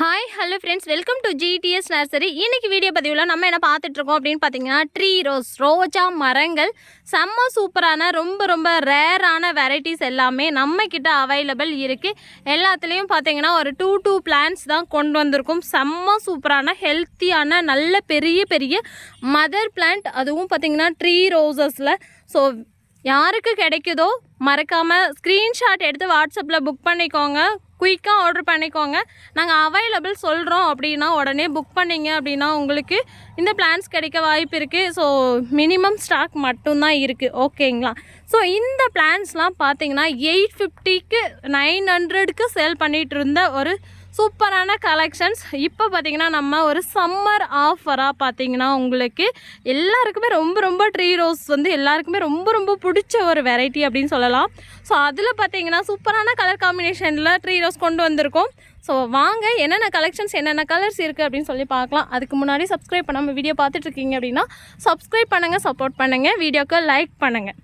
Hi hello friends welcome to GDS nursery இன்றைக்கி video பதிவில் நம்ம என்ன பார்த்துட்ருக்கோம் அப்படின்னு பார்த்தீங்கன்னா ட்ரீ ரோஸ் ரோஜா மரங்கள். செம்ம சூப்பரான ரொம்ப ரொம்ப ரேரான வெரைட்டிஸ் எல்லாமே நம்ம அவைலபிள் இருக்குது எல்லாத்துலேயும் பார்த்தீங்கன்னா ஒரு டூ டூ பிளான்ஸ் தான் கொண்டு வந்திருக்கும். செம்ம சூப்பரான ஹெல்த்தியான நல்ல பெரிய பெரிய மதர் பிளான்ட் அதுவும் பார்த்தீங்கன்னா ட்ரீ ரோசஸில் ஸோ யாருக்கு கிடைக்குதோ மறக்காமல் ஸ்க்ரீன்ஷாட் எடுத்து வாட்ஸ்அப்பில் புக் பண்ணிக்கோங்க. குயிக்காக ஆர்டர் பண்ணிக்கோங்க. நாங்கள் அவைலபிள் சொல்கிறோம் அப்படின்னா உடனே புக் பண்ணிங்க அப்படின்னா உங்களுக்கு இந்த பிளான்ஸ் கிடைக்க வாய்ப்பு இருக்குது ஸோ மினிமம் ஸ்டாக் மட்டும்தான் இருக்குது ஓகேங்களா ஸோ இந்த பிளான்ஸ்லாம் பார்த்தீங்கன்னா எயிட் ஃபிஃப்டிக்கு நைன் ஹண்ட்ரடுக்கு சேல் பண்ணிகிட்டு இருந்த ஒரு சூப்பரான கலெக்ஷன்ஸ் இப்போ பார்த்தீங்கன்னா நம்ம ஒரு சம்மர் ஆஃபராக பார்த்தீங்கன்னா உங்களுக்கு எல்லாருக்குமே ரொம்ப ரொம்ப ட்ரீ ரோஸ் வந்து எல்லாருக்குமே ரொம்ப ரொம்ப பிடிச்ச ஒரு வெரைட்டி அப்படின்னு சொல்லலாம். ஸோ அதில் பார்த்தீங்கன்னா சூப்பரான கலர் காம்பினேஷனில் ட்ரீ ரோஸ் கொண்டு வந்திருக்கோம். ஸோ வாங்க என்னென்ன கலெக்ஷன்ஸ் என்னென்ன கலர்ஸ் இருக்குது அப்படின்னு சொல்லி பார்க்கலாம். அதுக்கு முன்னாடி சப்ஸ்கிரைப் பண்ணாமல் வீடியோ பார்த்துட்ருக்கீங்க அப்படின்னா சப்ஸ்கிரைப் பண்ணுங்கள் சப்போர்ட் பண்ணுங்கள் வீடியோக்கு லைக் பண்ணுங்கள்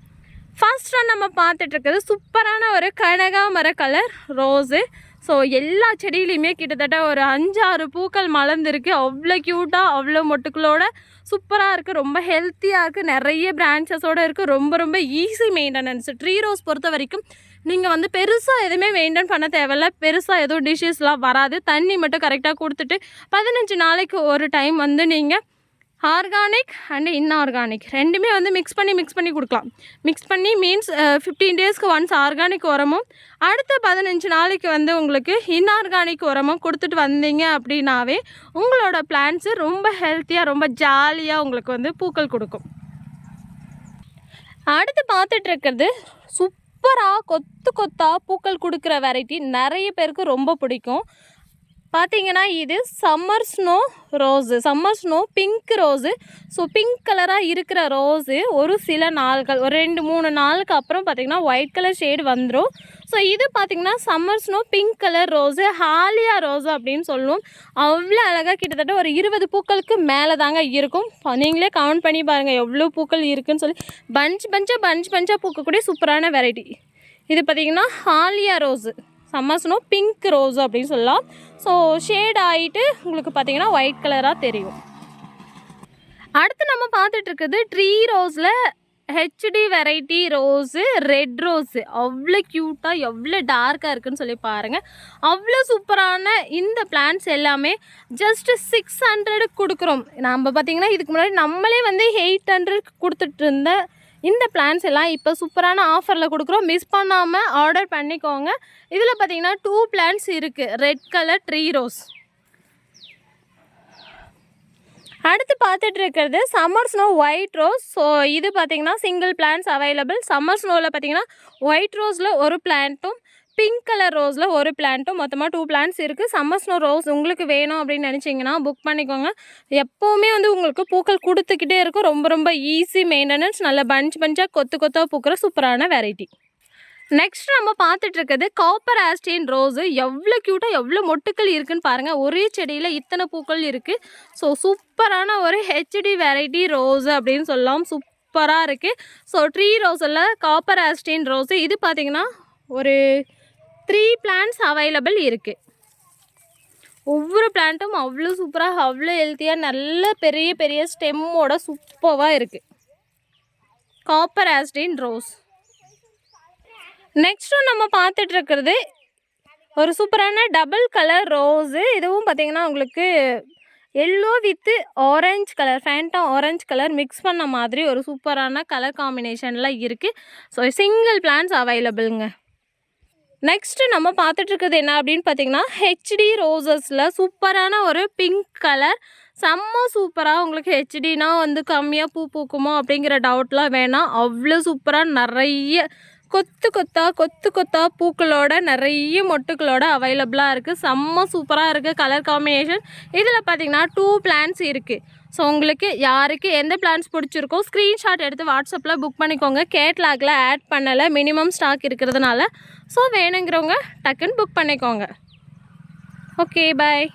ஃபஸ்ட்டாக நம்ம பார்த்துட்ருக்கிறது சூப்பரான ஒரு கனகாமர கலர் ரோஸு ஸோ எல்லா செடியிலையுமே கிட்டத்தட்ட ஒரு அஞ்சாறு பூக்கள் மலர்ந்துருக்கு. அவ்வளோ க்யூட்டாக அவ்வளோ மொட்டுக்களோட சூப்பராக இருக்குது ரொம்ப ஹெல்த்தியாக இருக்குது நிறைய பிரான்ச்சஸோடு இருக்குது ரொம்ப ரொம்ப ஈஸி மெயின்டெனன்ஸ் ட்ரீ ரோஸ் பொறுத்த வரைக்கும் நீங்கள் வந்து பெருசாக எதுவுமே மெயின்டைன் பண்ண தேவையில்ல. பெருசாக எதுவும் டிஷ்ஷஸ்லாம் வராது. தண்ணி மட்டும் கரெக்டாக கொடுத்துட்டு பதினஞ்சு நாளைக்கு ஒரு டைம் வந்து நீங்கள் ஆர்கானிக் அண்டு இன்ஆர்கானிக் ரெண்டுமே வந்து மிக்ஸ் பண்ணி மிக்ஸ் பண்ணி கொடுக்கலாம். மிக்ஸ் பண்ணி மீன்ஸ் ஃபிஃப்டீன் டேஸ்க்கு ஒன்ஸ் ஆர்கானிக் உரமும் அடுத்த பதினஞ்சு நாளைக்கு வந்து உங்களுக்கு இன்ஆர்கானிக் உரமும் கொடுத்துட்டு வந்தீங்க அப்படின்னாவே உங்களோட பிளான்ஸு ரொம்ப ஹெல்த்தியாக ரொம்ப ஜாலியாக உங்களுக்கு வந்து பூக்கள் கொடுக்கும். அடுத்து பார்த்துட்டு இருக்கிறது சூப்பராக கொத்து கொத்தாக பூக்கள் கொடுக்குற வெரைட்டி நிறைய பேருக்கு ரொம்ப பிடிக்கும். பார்த்தீங்கன்னா இது summer snow rose summer snow pink rose so pink கலராக இருக்கிற ரோஸு ஒரு சில நாள்கள் ஒரு ரெண்டு மூணு நாளுக்கு அப்புறம் பார்த்திங்கன்னா ஒயிட் கலர் ஷேடு வந்துடும் ஸோ இது பார்த்திங்கன்னா summer snow pink colour rose ஹாலியா rose அப்படின்னு சொல்லுவோம் அவ்வளோ அழகாக கிட்டத்தட்ட ஒரு இருபது பூக்களுக்கு மேலே தாங்க இருக்கும் நீங்களே கவுண்ட் பண்ணி பாருங்கள் எவ்வளோ பூக்கள் இருக்குதுன்னு சொல்லி. பஞ்ச் பஞ்சாக பஞ்ச் பஞ்சாக பூக்கக்கூடிய சூப்பரான வெரைட்டி இது பார்த்திங்கன்னா ஹாலியா rose summer snow pink rose அப்படின்னு சொல்லலாம். ஸோ ஷேட் ஆகிட்டு உங்களுக்கு பார்த்தீங்கன்னா ஒயிட் கலராக தெரியும். அடுத்து நம்ம பார்த்துட்டு இருக்குது tree ரோஸில் HD variety rose red rose அவ்வளோ க்யூட்டாக எவ்வளோ டார்க்காக இருக்குதுன்னு சொல்லி பாருங்கள் அவ்வளோ சூப்பரான இந்த பிளான்ஸ் எல்லாமே ஜஸ்ட் சிக்ஸ் ஹண்ட்ரடுக்கு கொடுக்குறோம். நம்ம பார்த்திங்கன்னா இதுக்கு முன்னாடி நம்மளே வந்து எயிட் ஹண்ட்ரட் கொடுத்துட்டு இருந்த இந்த பிளான்ஸ் எல்லாம் இப்போ சூப்பரான ஆஃபரில் கொடுக்குறோம். மிஸ் பண்ணாமல் ஆர்டர் பண்ணிக்கோங்க. இதில் பார்த்தீங்கன்னா டூ பிளான்ஸ் இருக்குது ரெட் கலர் ட்ரீ ரோஸ் அடுத்து பார்த்துட்டு இருக்கிறது summer snow white rose so இது பார்த்தீங்கன்னா சிங்கிள் பிளான்ஸ் அவைலபிள் சம்மர் ஸ்னோவில் பார்த்தீங்கன்னா ஒயிட் ரோஸில் ஒரு பிளான்ட்டும் பிங்க் கலர் ரோஸில் ஒரு பிளான்ட்டும் மொத்தமாக டூ பிளான்ட்ஸ் இருக்குது சம்மர் ஸ்னோ ரோஸ் உங்களுக்கு வேணும் அப்படின்னு நினச்சிங்கன்னா புக் பண்ணிக்கோங்க. எப்போவுமே வந்து உங்களுக்கு பூக்கள் கொடுத்துக்கிட்டே இருக்கும். ரொம்ப ரொம்ப ஈஸி மெயின்டெனன்ஸ் நல்ல பஞ்ச் பஞ்சாக கொத்து கொத்தாக பூக்கிற சூப்பரான வெரைட்டி நெக்ஸ்ட் நம்ம பார்த்துட்டு இருக்கிறது காப்பர் ஆஸ்டின் ரோஸு எவ்வளோ க்யூட்டாக எவ்வளோ மொட்டுக்கள் இருக்குன்னு பாருங்கள் ஒரே செடியில் இத்தனை பூக்கள் இருக்குது ஸோ சூப்பரான ஒரு ஹெச்டி வெரைட்டி ரோஸு அப்படின்னு சொல்லலாம். சூப்பராக இருக்குது ஸோ ட்ரீ ரோஸில் காப்பர் ஆஸ்டின் ரோஸு இது பார்த்திங்கன்னா ஒரு த்ரீ பிளான்ஸ் அவைலபிள் இருக்குது ஒவ்வொரு பிளான்ட்டும் அவ்வளோ சூப்பராக அவ்வளோ ஹெல்த்தியாக நல்ல பெரிய பெரிய ஸ்டெம்மோட சூப்பராக இருக்குது காப்பர் ஆஸ்டின் ரோஸ் நெக்ஸ்ட்டு நம்ம பார்த்துட்ருக்கிறது ஒரு சூப்பரான டபுள் கலர் ரோஸு இதுவும் பார்த்திங்கன்னா உங்களுக்கு yellow with orange colour Fanta orange colour mix பண்ண மாதிரி ஒரு சூப்பரான கலர் காம்பினேஷனில் இருக்குது ஸோ சிங்கிள் பிளான்ஸ் அவைலபிளுங்க நெக்ஸ்ட்டு நம்ம பார்த்துட்டு இருக்கிறது என்ன அப்படின்னு பார்த்தீங்கன்னா ஹெச்டி ரோசஸில் சூப்பரான ஒரு பிங்க் கலர் செம்ம சூப்பராக உங்களுக்கு ஹெச்டினா வந்து கம்மியாக பூ பூக்குமோ அப்படிங்கிற டவுட்லாம் வேணாம். அவ்வளோ சூப்பராக நிறைய கொத்து கொத்தா கொத்து கொத்தா பூக்களோட நிறைய மொட்டுக்களோட அவைலபிளாக இருக்குது செம்ம சூப்பராக இருக்குது கலர் காம்பினேஷன் இதில் பார்த்தீங்கன்னா டூ பிளான்ஸ் இருக்குது ஸோ உங்களுக்கு யாருக்கு எந்த பிளான்ஸ் பிடிச்சிருக்கோ ஸ்க்ரீன்ஷாட் எடுத்து வாட்ஸ்அப்பில் புக் பண்ணிக்கோங்க. கேட்லாகில் ஆட் பண்ணலை மினிமம் ஸ்டாக் இருக்கிறதுனால. ஸோ வேணுங்கிறவங்க டக்குன்னு புக் பண்ணிக்கோங்க. Okay bye